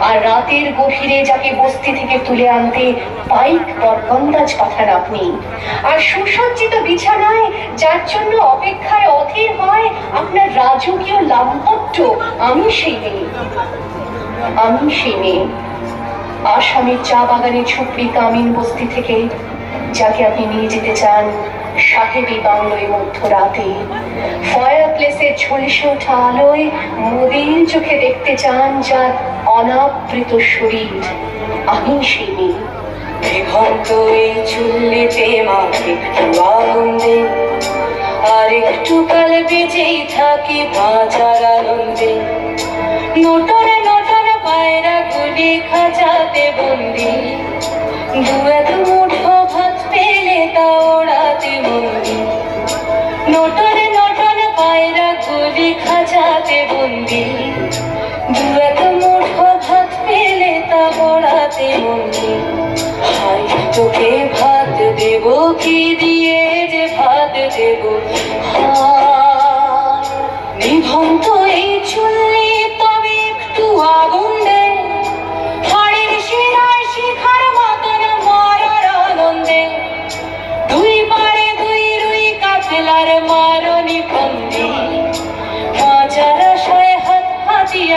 আর রাতের গভীরে যাকে বস্তি থেকে তুলে আনতে পাইক বরকন্দাজ পাঠান আপনি। আর সুসজ্জিত বিছানায়, যার জন্য অপেক্ষায় অধীর হয় আপনার রাজকীয় লাম্পট্য, আমি সেই মেয়ে। আমি সেই মেয়ে। আসামের চা বাগানে ঝুপড়ি কামিন বস্তি থেকে, যাকে আপনি নিয়ে যেতে চান সাহেবি বাংলোয় মধ্যরাতে। ফায়ার প্লেসের ঝলসে ওঠা আলোয় মোদির চোখে দেখতে চান যার অনাবৃত শরীর আমি সেই এই চুল্লিতে মাকে আগুন দে আর একটু কাল বেঁচেই থাকি বাঁচার আনন্দে। নটনে নটনে পায়রা গুলি খাঁচাতে বন্দি। দু এক খাঁচাতে বন্দি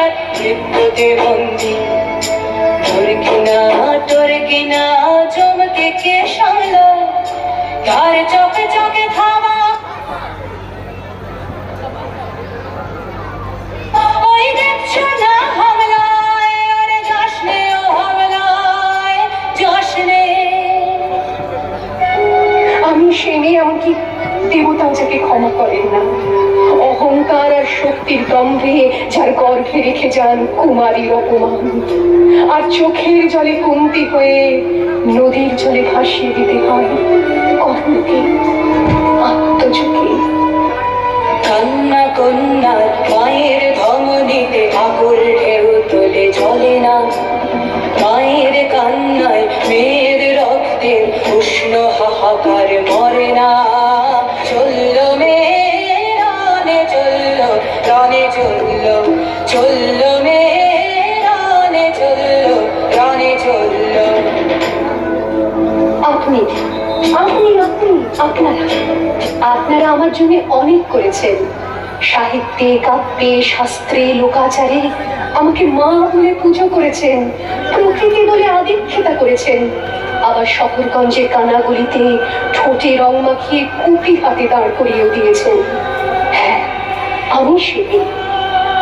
হাতিয়ার মৃত্যুতে বন্দি তোর কিনা তোর কিনা জমকে কে সামলায় তার চোখে চোখে থামা ওই দেখছ না হামলায়, আরে যাস ও হামলায় যাস আমি সেই মেয়ে এমনকি দেবতাও যাকে ক্ষমা করেন না। অহংকার আর শক্তির দম্ভে যার গর্ভে রেখে যান কুমারীর অপমান। আর চোখের জলে কমতি হয়ে নদীর জলে ভাসিয়ে দিতে হয় কর্ণকে আত্মঝুঁকে কান্না কন্যার মায়ের ধমনীতে আকুল ঢেউ তোলে, চলে না। মায়ের কান্নায় মেয়ের রক্তে উষ্ণ হাহাকার মরে না। রানে চলল চলল মেয়ে রানে চলল রানে চলল। আপনি আপনি আপনি আপনারা আপনারা আমার জন্য অনেক করেছেন। সাহিত্যে, কাব্যে, শাস্ত্রে, লোকাচারে আমাকে মা বলে পুজো করেছেন, প্রকৃতি বলে আদিক্ষেতা করেছেন। আবার শহরগঞ্জের কানাগুলিতে ঠোঁটে রং মাখিয়ে কুপি হাতে দাঁড় করিয়েও দিয়েছেন। আমি সেবি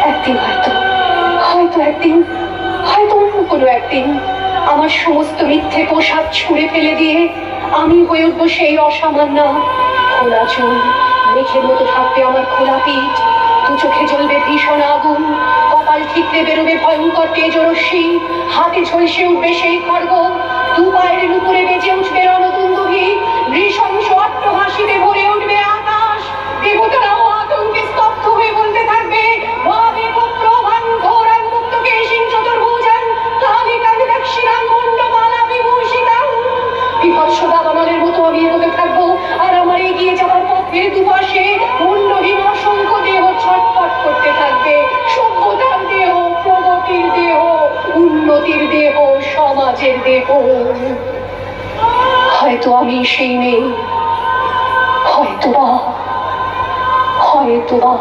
একদিন হয়তো হয়তো একদিন, হয়তো অন্য কোনো একদিন আমার সমস্ত মিথ্যে পোশাক ছুঁড়ে ফেলে দিয়ে আমি হয়ে উঠবো সেই অসামান্য খোলা চুল, মেঘের মতো থাকবে আমার খোলা পিঠ, দু চোখে জ্বলবে ভীষণ আগুন, কপাল ঠিকতে বেরোবে ভয়ঙ্কর তেজরশ্মি, হাতে ঝলসে উঠবে সেই খড়গ দু পায়ের উপরে বেজে উঠবে রণতুন্দুভি নৃশংস অট্টহাসিতে ভরে হয়তো আমি সেই মেয়ে। হয়তো বা হয়তো বা